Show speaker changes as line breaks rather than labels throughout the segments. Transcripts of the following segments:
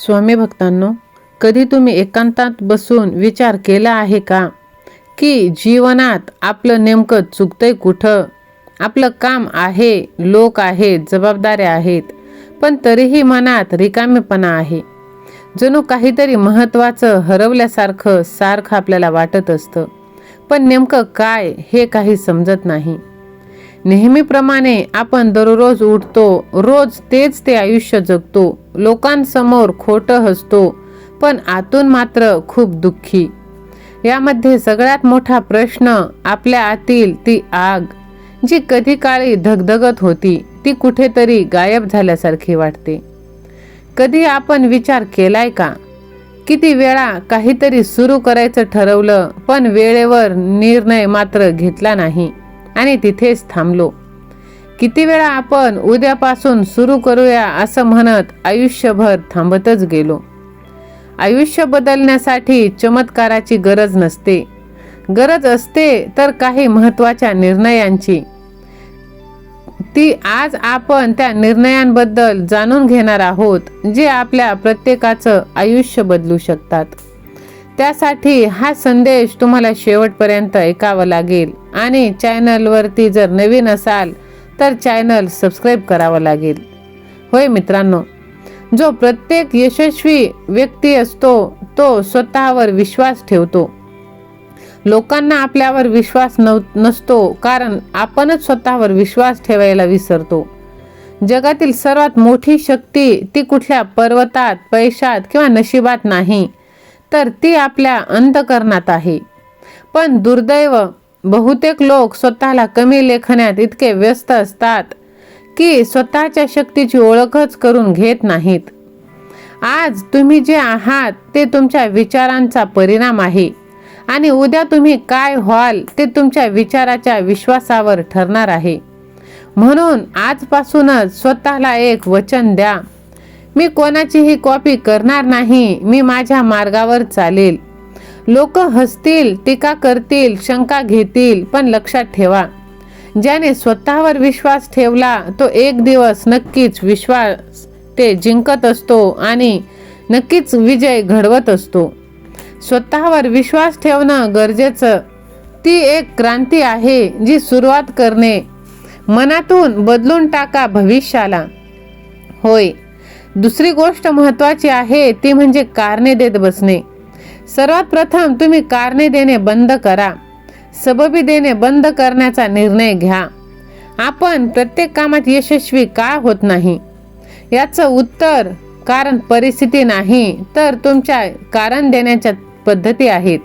स्वामी भक्तांनो कधी तुम्ही एकांतात बसून विचार केला आहे का? की जीवनात आपलं नेमकं चुकतंय कुठं? आपलं काम आहे लोक आहेत जबाबदाऱ्या आहेत पण तरीही मनात रिकामेपणा आहे. जणू काहीतरी महत्त्वाचं हरवल्यासारखं सारखं आपल्याला वाटत असतं पण नेमकं काय हे काही समजत नाही. नेहमीप्रमाणे आपण दररोज उठतो रोज तेच ते आयुष्य जगतो लोकांसमोर खोटं हसतो पण आतून मात्र खूप दुःखी. यामध्ये सगळ्यात मोठा प्रश्न आपल्या आतील ती आग जी कधी काळी धगधगत होती ती कुठेतरी गायब झाल्यासारखी वाटते. कधी आपण विचार केलाय का? किती वेळा काहीतरी सुरू करायचं ठरवलं पण वेळेवर निर्णय मात्र घेतला नाही आणि तिथेच थांबलो. किती वेळा आपण उद्यापासून सुरू करूया असं म्हणत आयुष्यभर थांबतच गेलो. आयुष्य बदलण्यासाठी चमत्काराची गरज नसते. गरज असते तर काही महत्त्वाच्या निर्णयांची. ती आज आपण त्या निर्णयांबद्दल जाणून घेणार आहोत जे आपल्या प्रत्येकाचं आयुष्य बदलू शकतात. त्यासाठी हा संदेश तुम्हाला शेवटपर्यंत ऐकावा लागेल आणि चॅनलवरती जर नवीन असाल तर चॅनल सबस्क्राईब करावं लागेल. होय मित्रांनो जो प्रत्येक यशस्वी व्यक्ती असतो तो स्वतःवर विश्वास ठेवतो. लोकांना आपल्यावर विश्वास नव नसतो कारण आपणच स्वतःवर विश्वास ठेवायला विसरतो. जगातील सर्वात मोठी शक्ती ती कुठल्या पर्वतात पैशात किंवा नशिबात नाही तर ती आपल्या अंतकरणात आहे. पण दुर्दैव बहुतेक लोक स्वतःला कमी लेखण्यात इतके व्यस्त असतात की स्वतःच्या शक्तीची ओळखच करून घेत नाहीत. आज तुम्ही जे आहात ते तुमच्या विचारांचा परिणाम आहे आणि उद्या तुम्ही काय व्हाल ते तुमच्या विचाराच्या विश्वासावर ठरणार आहे. म्हणून आजपासूनच स्वतःला एक वचन द्या. मी कोणाचीही कॉपी करणार नाही मी माझ्या मार्गावर चालेल. लोक हसतील टीका करतील शंका घेतील पण लक्षात ठेवा. ज्याने स्वतःवर विश्वास ठेवला तो एक दिवस नक्कीच विश्वास ते जिंकत असतो आणि नक्कीच विजय घडवत असतो. स्वतःवर विश्वास ठेवणं गरजेचं. ती एक क्रांती आहे जी सुरुवात करणे मनातून बदलून टाका भविष्याला. होय दुसरी गोष्ट महत्त्वाची आहे ती म्हणजे कारणे देत बसणे. सर्वात प्रथम तुम्ही कारणे देणे बंद करा. सबबी देणे बंद करण्याचा निर्णय घ्या. आपण प्रत्येक कामात यशस्वी का होत नाही? याचं उत्तर कारण परिस्थिती नाही तर तुमच्या कारण देण्याच्या पद्धती आहेत.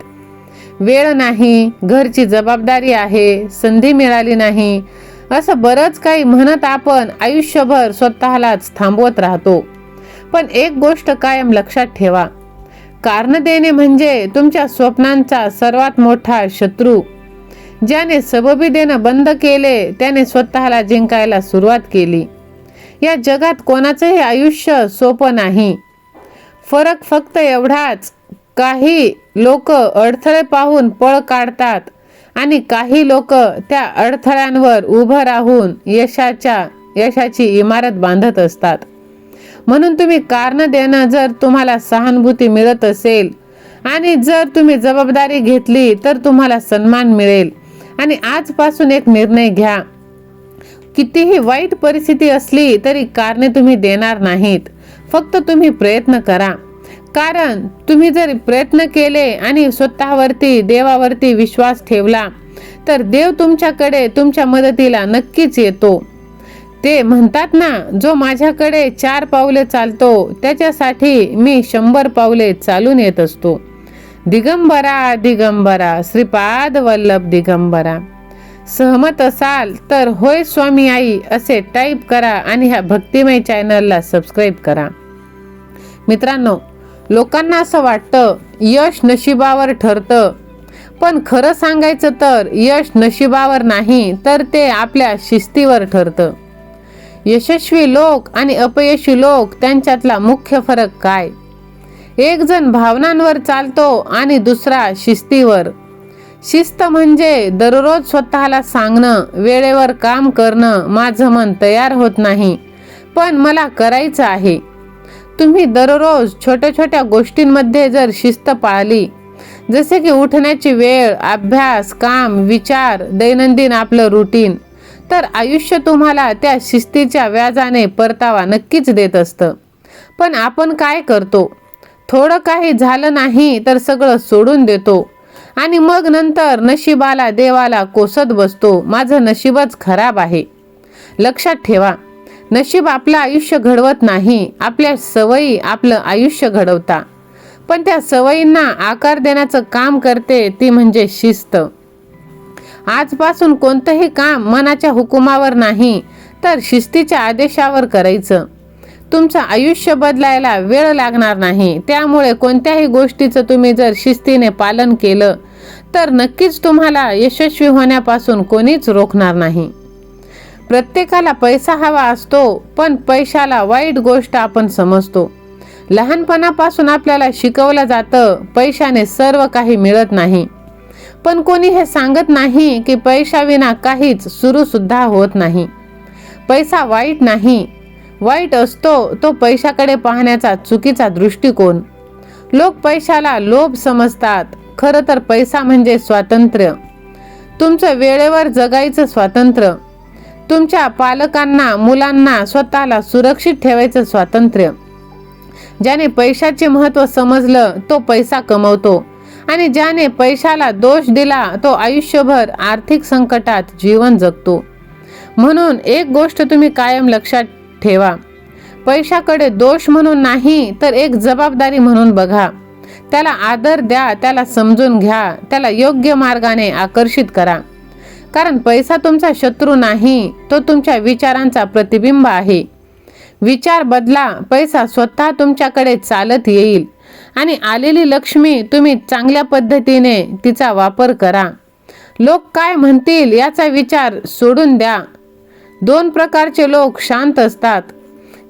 वेळ नाही घरची जबाबदारी आहे संधी मिळाली नाही असं बरंच काही म्हणत आपण आयुष्यभर स्वतःलाच थांबवत राहतो. पण एक गोष्ट कायम लक्षात ठेवा कारण देणे म्हणजे तुमच्या स्वप्नांचा सर्वात मोठा शत्रू. ज्याने सबबी देणं बंद केले त्याने स्वतःला जिंकायला सुरुवात केली. या जगात कोणाचंही आयुष्य सोपं नाही. फरक फक्त एवढाच काही लोक अडथळे पाहून पळ काढतात आणि काही लोक त्या अडथळ्यांवर उभं राहून यशाच्या यशाची इमारत बांधत असतात. म्हणून तुम्ही कारण देणं जर तुम्हाला सहानुभूती मिळत असेल आणि जर तुम्ही जबाबदारी घेतली तर तुम्हाला सन्मान मिळेल. आणि आजपासून एक निर्णय घ्या. कितीही वाईट परिस्थिती असली तरी कारणे तुम्ही देणार नाहीत. फक्त तुम्ही प्रयत्न करा. कारण तुम्ही जर प्रयत्न केले आणि स्वतःवरती देवावरती विश्वास ठेवला तर देव तुमच्याकडे तुमच्या मदतीला नक्कीच येतो. ते म्हणतात ना जो माझ्याकडे चार पावले चालतो त्याच्यासाठी मी शंभर पावले चालून येत असतो. दिगंबरा दिगंबरा श्रीपाद वल्लभ दिगंबरा. सहमत असाल तर होय स्वामी आई असे टाईप करा आणि ह्या भक्तिमय चॅनलला सबस्क्राईब करा. मित्रांनो लोकांना असं वाटतं यश नशिबावर ठरतं. पण खरं सांगायचं तर यश नशिबावर नाही तर ते आपल्या शिस्तीवर ठरतं. यशस्वी लोक आणि अपयशी लोक त्यांच्यातला मुख्य फरक काय? एक जण भावनांवर चालतो आणि दुसरा शिस्तीवर. शिस्त म्हणजे दररोज स्वतःला सांगणं वेळेवर काम करणं माझं मन तयार होत नाही पण मला करायचं आहे. तुम्ही दररोज छोट्या छोट्या गोष्टींमध्ये जर शिस्त पाळली जसे की उठण्याची वेळ अभ्यास काम विचार दैनंदिन आपलं रुटीन तर आयुष्य तुम्हाला त्या शिस्तीच्या व्याजाने परतावा नक्कीच देत असतं. पण आपण काय करतो? थोडं काही झालं नाही तर सगळं सोडून देतो. आणि मग नंतर नशिबाला देवाला कोसत बसतो. माझं नशीबच खराब आहे. लक्षात ठेवा नशीब आपलं आयुष्य घडवत नाही. आपल्या सवयी आपलं आयुष्य घडवता. पण त्या सवयींना आकार देण्याचं काम करते ती म्हणजे शिस्त. आजपासून कोणतंही काम मनाच्या हुकुमावर नाही तर शिस्तीच्या आदेशावर करायचं. तुमचं आयुष्य बदलायला वेळ लागणार नाही त्यामुळे कोणत्याही गोष्टीचं तुम्ही जर शिस्तीने पालन केलं तर नक्कीच तुम्हाला यशस्वी होण्यापासून कोणीच रोखणार नाही. प्रत्येकाला पैसा हवा असतो पण पैशाला वाईट गोष्ट आपण समजतो. लहानपणापासून आपल्याला शिकवलं जातं पैशाने सर्व काही मिळत नाही. पण कोणी हे सांगत नाही की पैशाविना काहीच सुरू सुद्धा होत नाही. पैसा वाईट नाही. वाईट असतो तो पैशाकडे पाहण्याचा चुकीचा दृष्टिकोन. लोक पैशाला लोभ समजतात. खरं तर पैसा म्हणजे स्वातंत्र्य. तुमचं वेळेवर जगायचं स्वातंत्र्य. तुमच्या पालकांना मुलांना स्वतःला सुरक्षित ठेवायचं स्वातंत्र्य. ज्याने पैशाचे महत्त्व समजलं तो पैसा कमवतो. आणि ज्याने पैशाला दोष दिला तो आयुष्यभर आर्थिक संकटात जीवन जगतो. म्हणून एक गोष्ट तुम्ही कायम लक्षात ठेवा. पैशाकडे दोष म्हणून नाही तर एक जबाबदारी म्हणून बघा. त्याला आदर द्या त्याला समजून घ्या त्याला योग्य मार्गाने आकर्षित करा. कारण पैसा तुमचा शत्रू नाही तो तुमच्या विचारांचा प्रतिबिंब आहे. विचार बदला पैसा स्वतः तुमच्याकडे चालत येईल. आणि आलेली लक्ष्मी तुम्ही चांगल्या पद्धतीने तिचा वापर करा. लोक काय म्हणतील याचा विचार सोडून द्या. दोन प्रकारचे लोक शांत असतात.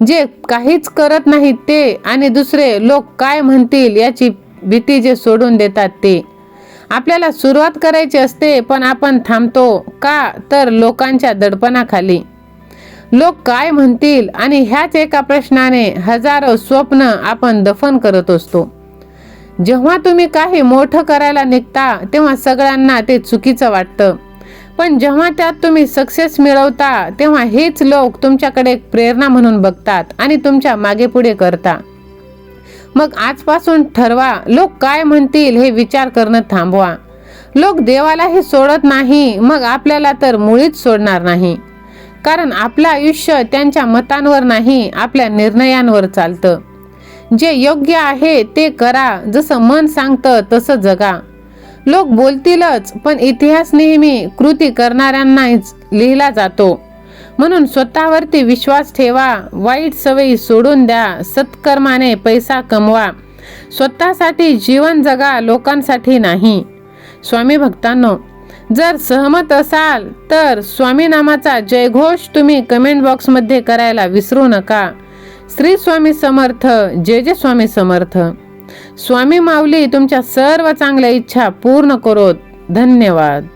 जे काहीच करत नाहीत ते आणि दुसरे लोक काय म्हणतील याची भीती जे सोडून देतात ते. आपल्याला सुरुवात करायची असते पण आपण थांबतो का तर लोकांच्या दडपणाखाली. लोक काय म्हणतील आणि ह्याच एका प्रश्नाने हजारो स्वप्न आपण दफन करत असतो. जेव्हा तुम्ही काही मोठं करायला निघता तेव्हा सगळ्यांना ते चुकीचं वाटतं. पण जेव्हा त्यात तुम्ही सक्सेस मिळवता तेव्हा हेच लोक तुमच्याकडे एक प्रेरणा म्हणून बघतात आणि तुमच्या मागे पुढे करता मग आजपासून ठरवा लोक काय म्हणतील हे विचार करणं थांबवा. लोक देवालाही सोडत नाही मग आपल्याला तर मुळीच सोडणार नाही. कारण आपलं आयुष्य त्यांच्या मतांवर नाही आपल्या निर्णयांवर चालतं. जे योग्य आहे ते करा जसं मन सांगतं तसं जगा. लोक बोलतीलच पण इतिहास नेहमी कृती करणाऱ्यांनाच लिहिला जातो. म्हणून स्वतःवरती विश्वास ठेवा वाईट सवयी सोडून द्या सत्कर्माने पैसा कमवा. स्वतःसाठी जीवन जगा लोकांसाठी नाही. स्वामी भक्तांनो जर सहमत असाल तर स्वामी नामाचा जयघोष तुम्ही कमेंट बॉक्समध्ये करायला विसरू नका. श्री स्वामी समर्थ जय जय स्वामी समर्थ. स्वामी माऊली तुमच्या सर्व चांगल्या इच्छा पूर्ण करोत. धन्यवाद.